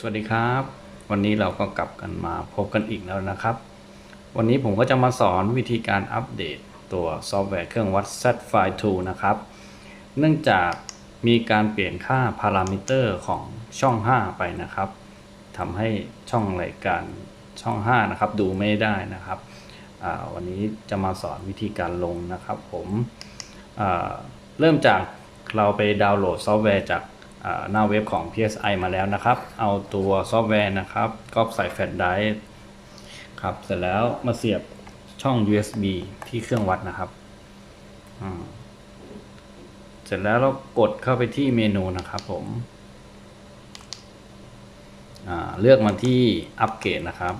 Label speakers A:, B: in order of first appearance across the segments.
A: สวัสดีครับ วันนี้เราก็กลับกันมาพบกันอีกแล้วนะครับ วันนี้ผมก็จะมาสอนวิธีการอัปเดตตัวซอฟต์แวร์เครื่องวัด z f i 2นะครับ เนื่องจากมีการเปลี่ยนค่าพารามิเตอร์ของช่อง 5 ไปนะครับทำให้ช่องรายการช่อง 5 นะครับ ดูไม่ได้นะครับวันนี้จะมาสอนวิธีการลงนะครับ ผมเริ่มจากเราไปดาวน์โหลดซอฟต์แวร์จาก หน้าเว็บของ PSI มาแล้วนะครับ เอาตัวซอฟต์แวร์นะครับก็ใส่แฟลชไดรฟ์ครับ เสร็จแล้วมาเสียบช่อง USB ที่เครื่องวัดนะครับ เสร็จแล้วเรากดเข้าไปที่เมนูนะครับผม เลือกมาที่อัปเกรดนะครับ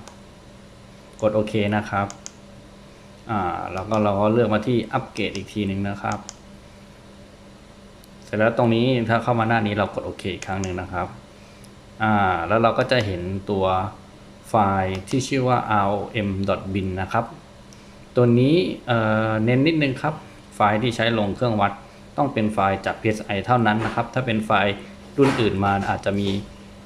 A: กดโอเคนะครับ แล้วก็เราก็เลือกมาที่อัปเกรดอีกทีหนึ่งนะครับ เสร็จแล้วตรงนี้ถ้าเข้ามาหน้านี้เรากดโอเคอีกครั้งหนึ่งนะครับอ่าแล้วเราก็จะเห็นตัวไฟล์ที่ชื่อว่า rom.bin นะครับ ตัวนี้เเน้นนิดนึงครับ ไฟล์ที่ใช้ลงเครื่องวัดต้องเป็นไฟล์จาก PSI เท่านั้นนะครับ ถ้าเป็นไฟล์รุ่นอื่นมาอาจจะมี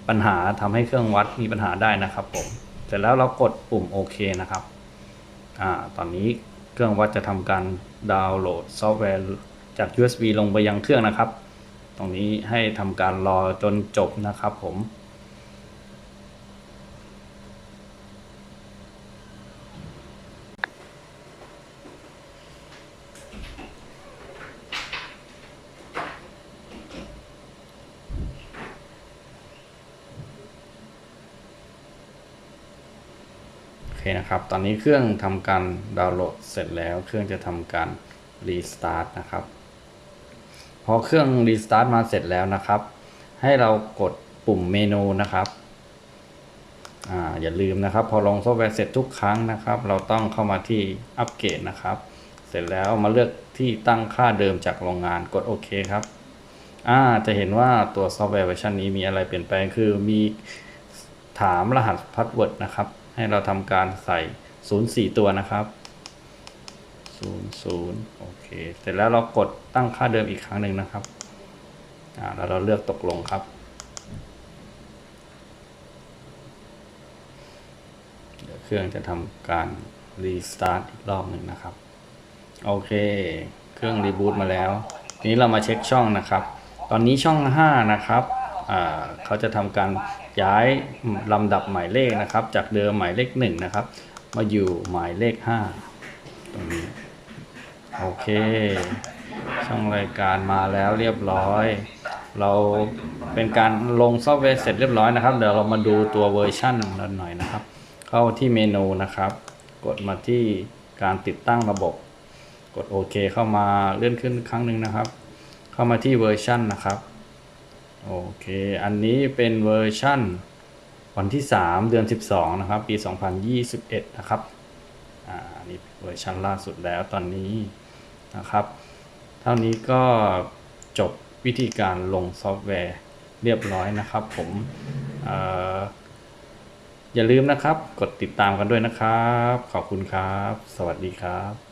A: ปัญหาทำให้เครื่องวัดมีปัญหาได้นะครับผม เสร็จแล้วเรากดปุ่มโอเคนะครับ อ่า ตอนนี้เครื่องวัดจะทำการดาวน์โหลดซอฟต์แวร์ จาก USB ลงไปยังเครื่องนะครับ ตรงนี้ให้ทำการรอจนจบนะครับผมโอเคนะครับ ตอนนี้เครื่องทำการดาวน์โหลดเสร็จแล้ว เครื่องจะทำการรีสตาร์ทนะครับ พอเครื่องรีสตาร์ทมาเสร็จแล้วนะครับ ให้เรากดปุ่มเมนูนะครับอ่าอย่าลืมนะครับ พอลงซอฟต์แวร์เสร็จทุกครั้งนะครับ เราต้องเข้ามาที่อัปเกรดนะครับ เสร็จแล้วมาเลือกที่ตั้งค่าเดิมจากโรงงานกดโอเคครับอ่าจะเห็นว่าตัวซอฟต์แวร์เวอร์ชันนี้มีอะไรเปลี่ยนแปลงคือมีถามรหัสพาสเวิร์ดนะครับ ให้เราทำการใส่ 04 ตัวนะครับ 00โอเค เสร็จแล้วเรากดตั้งค่าเดิมอีกครั้งหนึ่งนะครับอ่าแล้วเราเลือกตกลงครับ เดี๋ยวเครื่องจะทำการรีสตาร์ทอีกรอบหนึ่งนะครับ โอเค เครื่องรีบูตมาแล้วทีนี้เรามาเช็คช่องนะครับ ตอนนี้ช่อง 5 นะครับเขาจะทำการย้ายลำดับหมายเลขนะครับ จากเดิมหมายเลข1นะครับ มาอยู่หมายเลข 5 ตรงนี้ โอเค ช่องรายการมาแล้วเรียบร้อย เราเป็นการลงซอฟต์แวร์เสร็จเรียบร้อยนะครับ เดี๋ยวเรามาดูตัวเวอร์ชันหน่อยนะครับ เข้าที่เมนูนะครับ กดมาที่การติดตั้งระบบ กดโอเคเข้ามาเลื่อนขึ้นครั้งหนึ่งนะครับ เข้ามาที่เวอร์ชันนะครับ โอเค อันนี้เป็นเวอร์ชันวันที่ 3 เดือน 12 นะครับ ปี 2021 นะครับ อันนี้เวอร์ชันล่าสุดแล้วตอนนี้นะครับ เท่านี้ก็จบวิธีการลงซอฟต์แวร์เรียบร้อยนะครับผมออย่าลืมนะครับ กดติดตามกันด้วยนะครับ ขอบคุณครับ สวัสดีครับ